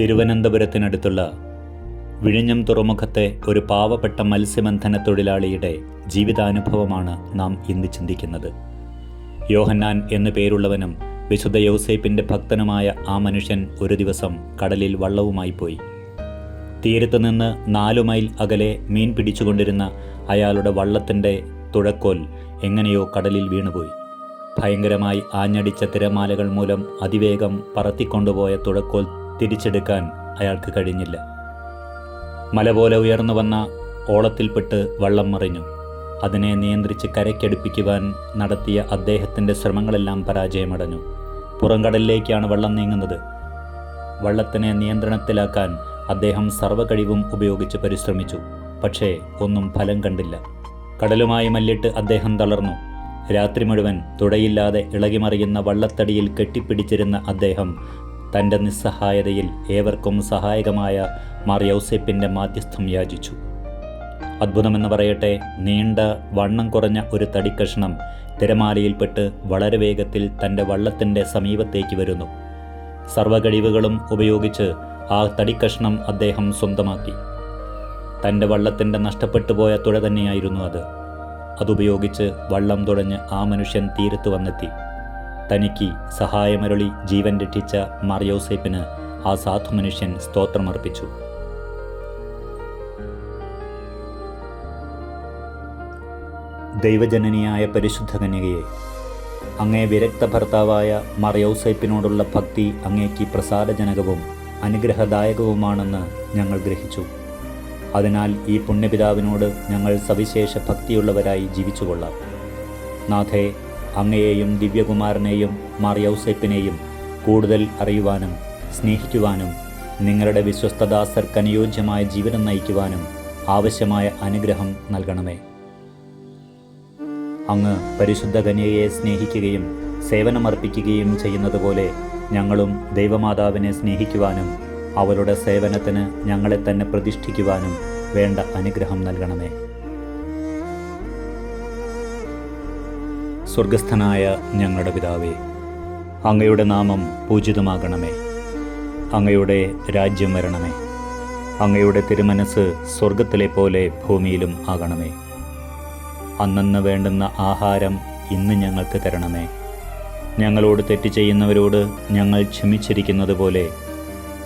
തിരുവനന്തപുരത്തിനടുത്തുള്ള വിഴിഞ്ഞം തുറമുഖത്തെ ഒരു പാവപ്പെട്ട മത്സ്യബന്ധന തൊഴിലാളിയുടെ ജീവിതാനുഭവമാണ് നാം ഇന്ന് ചിന്തിക്കുന്നത്. യോഹന്നാൻ എന്നു പേരുള്ളവനും വിശുദ്ധ യോസേപ്പിന്റെ ഭക്തനുമായ ആ മനുഷ്യൻ ഒരു ദിവസം കടലിൽ വള്ളവുമായി പോയി. തീരത്ത് നിന്ന് നാലു മൈൽ അകലെ മീൻ പിടിച്ചുകൊണ്ടിരുന്ന അയാളുടെ വള്ളത്തിന്റെ തുഴക്കോൽ എങ്ങനെയോ കടലിൽ വീണുപോയി. ഭയങ്കരമായി ആഞ്ഞടിച്ച തിരമാലകൾ മൂലം അതിവേഗം പറത്തിക്കൊണ്ടുപോയ തുഴക്കോൽ തിരിച്ചെടുക്കാൻ അയാൾക്ക് കഴിഞ്ഞില്ല. മല പോലെ ഉയർന്നു വന്ന ഓളത്തിൽപ്പെട്ട് വള്ളം മറിഞ്ഞു. അതിനെ നിയന്ത്രിച്ച് കരയ്ക്കടുപ്പിക്കുവാൻ നടത്തിയ അദ്ദേഹത്തിന്റെ ശ്രമങ്ങളെല്ലാം പരാജയമടഞ്ഞു. പുറംകടലിലേക്കാണ് വള്ളം നീങ്ങുന്നത്. വള്ളത്തിനെ നിയന്ത്രണത്തിലാക്കാൻ അദ്ദേഹം സർവകഴിവും ഉപയോഗിച്ച് പരിശ്രമിച്ചു. പക്ഷേ ഒന്നും ഫലം കണ്ടില്ല. കടലുമായി മല്ലിട്ട് അദ്ദേഹം തളർന്നു. രാത്രി മുഴുവൻ തുടയില്ലാതെ ഇളകിമറിയുന്ന വള്ളത്തടിയിൽ കെട്ടിപ്പിടിച്ചിരുന്ന അദ്ദേഹം തന്റെ നിസ്സഹായതയിൽ ഏവർക്കും സഹായകമായ മാർ മാധ്യസ്ഥം യാചിച്ചു. അത്ഭുതമെന്ന് പറയട്ടെ നീണ്ട വണ്ണം കുറഞ്ഞ ഒരു തടിക്കഷ്ണം തിരമാലയിൽപ്പെട്ട് വളരെ വേഗത്തിൽ തന്റെ വള്ളത്തിന്റെ സമീപത്തേക്ക് വരുന്നു. സർവകഴിവുകളും ഉപയോഗിച്ച് ആ തടിക്കഷ്ണം അദ്ദേഹം സ്വന്തമാക്കി. തന്റെ വള്ളത്തിന്റെ നഷ്ടപ്പെട്ടു പോയ തുഴ തന്നെയായിരുന്നു അത്. അതുപയോഗിച്ച് വള്ളം തുഴഞ്ഞ് ആ മനുഷ്യൻ തീരത്ത് വന്നെത്തി. തനിക്ക് സഹായമരുളി ജീവൻ രക്ഷിച്ച മറിയോസേപ്പിന് ആ സാധു മനുഷ്യൻ സ്തോത്രമർപ്പിച്ചു. ദൈവജനനിയായ പരിശുദ്ധ കന്യകയെ അങ്ങേ വിരക്ത ഭർത്താവായ മറിയൗസൈപ്പിനോടുള്ള ഭക്തി അങ്ങേക്ക് പ്രസാദജനകവും അനുഗ്രഹദായകവുമാണെന്ന് ഞങ്ങൾ ഗ്രഹിച്ചു. അതിനാൽ ഈ പുണ്യപിതാവിനോട് ഞങ്ങൾ സവിശേഷ ഭക്തിയുള്ളവരായി ജീവിച്ചുകൊള്ളാം. നാഥേ അങ്ങയെയും ദിവ്യകുമാരനെയും മറിയൗസൈപ്പിനെയും കൂടുതൽ അറിയുവാനും സ്നേഹിക്കുവാനും നിങ്ങളുടെ വിശ്വസ്തദാസർക്ക് അനുയോജ്യമായ ജീവിതം നയിക്കുവാനും ആവശ്യമായ അനുഗ്രഹം നൽകണമേ. അങ്ങ് പരിശുദ്ധ കന്യയെ സ്നേഹിക്കുകയും സേവനമർപ്പിക്കുകയും ചെയ്യുന്നത് പോലെ ഞങ്ങളും ദൈവമാതാവിനെ സ്നേഹിക്കുവാനും അവരുടെ സേവനത്തിന് ഞങ്ങളെ തന്നെ പ്രതിഷ്ഠിക്കുവാനും വേണ്ട അനുഗ്രഹം നൽകണമേ. സ്വർഗസ്ഥനായ ഞങ്ങളുടെ പിതാവേ അങ്ങയുടെ നാമം പൂജിതമാകണമേ. അങ്ങയുടെ രാജ്യം വരണമേ. അങ്ങയുടെ തിരുമനസ് സ്വർഗത്തിലെ പോലെ ഭൂമിയിലും ആകണമേ. അന്നന്ന് വേണ്ടുന്ന ആഹാരം ഇന്ന് ഞങ്ങൾക്ക് തരണമേ. ഞങ്ങളോട് തെറ്റ് ചെയ്യുന്നവരോട് ഞങ്ങൾ ക്ഷമിച്ചിരിക്കുന്നത് പോലെ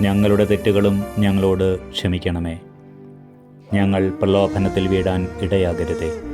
ഞങ്ങളുടെ തെറ്റുകളും ഞങ്ങളോട് ക്ഷമിക്കണമേ. ഞങ്ങൾ പ്രലോഭനത്തിൽ വീടാൻ ഇടയാകരുതേ.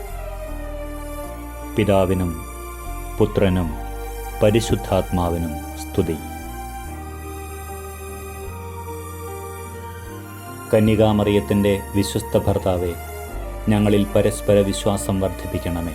പിതാവിനും പുത്രനും പരിശുദ്ധാത്മാവിനും സ്തുതി. കന്യകാമറിയത്തിന്റെ വിശ്വസ്ത ഭർത്താവെ ഞങ്ങളിൽ പരസ്പര വിശ്വാസം വർദ്ധിപ്പിക്കണമേ.